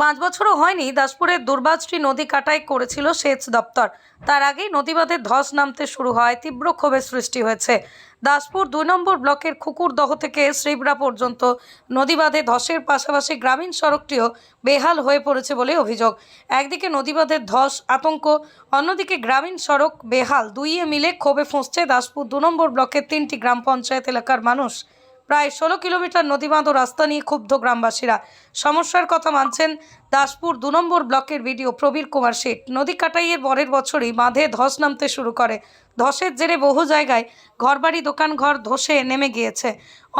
পাঁচ বছরও হয়নি দাসপুরের দুর্বাজটি নদী কাটাই করেছিল সেচ দপ্তর। তার আগেই নদীবাঁধে ধস নামতে শুরু হয়, তীব্র ক্ষোভের সৃষ্টি হয়েছে। দাসপুর দুই নম্বর ব্লকের খুকুরদহ থেকে শ্রীবরা পর্যন্ত নদীবাঁধে ধসের পাশাপাশি গ্রামীণ সড়কটিও বেহাল হয়ে পড়েছে বলে অভিযোগ। একদিকে নদীবাঁধের ধস, আতঙ্ক, অন্যদিকে গ্রামীণ সড়ক বেহাল। দুইয়ে মিলে ক্ষোভে ফুঁসছে দাসপুর দু নম্বর ব্লকের তিনটি গ্রাম পঞ্চায়েত এলাকার মানুষ। প্রায় ষোলো কিলোমিটার নদীবাঁধ ও রাস্তা নিয়ে ক্ষুব্ধ গ্রামবাসীরা। সমস্যার কথা মানছেন দাসপুর দু নম্বর ব্লকের ভিডিও প্রবীর কুমার শেঠ। নদী কাটাইয়ের পরের বছরই বাঁধে ধস নামতে শুরু করে। ধসের জেরে বহু জায়গায় ঘরবাড়ি দোকান ঘর ধসে নেমে গিয়েছে।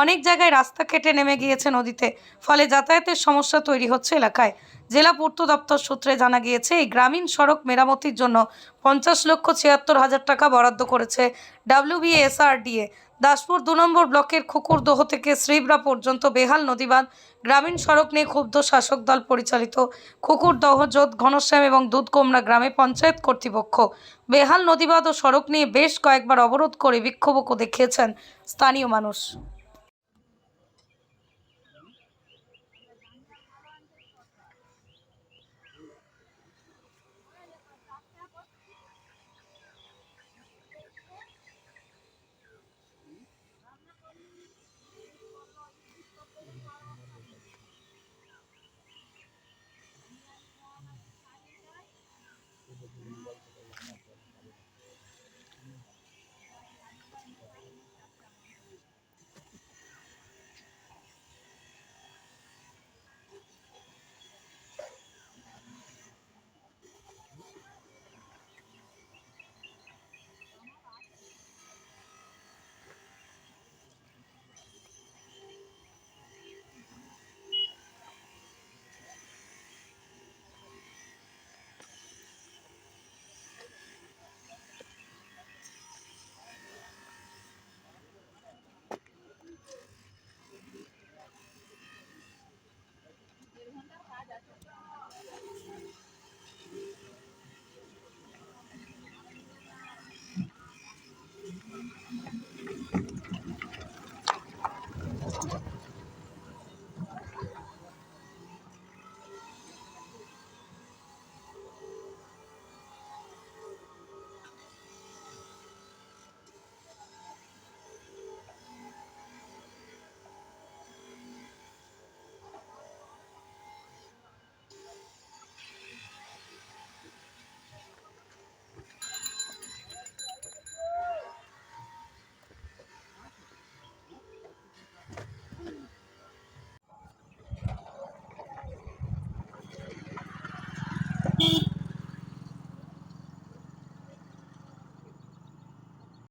অনেক জায়গায় রাস্তা কেটে নেমে গিয়েছে নদীতে। ফলে যাতায়াতের সমস্যা তৈরি হচ্ছে এলাকায়। জেলা পূর্ত দপ্তর সূত্রে জানা গিয়েছে, এই গ্রামীণ সড়ক মেরামতির জন্য পঞ্চাশ লক্ষ ছিয়াত্তর হাজার টাকা বরাদ্দ করেছে ডাব্লিউবিএসআরডিএ দাসপুর দু নম্বর ব্লকের খুকুরদহ থেকে শ্রীবরা পর্যন্ত বেহাল নদীবাঁধ গ্রামীণ সড়ক নিয়ে ক্ষুব্ধ শাসক দল পরিচালিত। খুকুরদহ যোধ ঘনশ্যাম এবং দুধকোমরা গ্রামে পঞ্চায়েত কর্তৃপক্ষ বেহাল নদীবাঁধ ও সড়ক নিয়ে বেশ কয়েকবার অবরোধ করে বিক্ষোভও দেখিয়েছেন স্থানীয় মানুষ।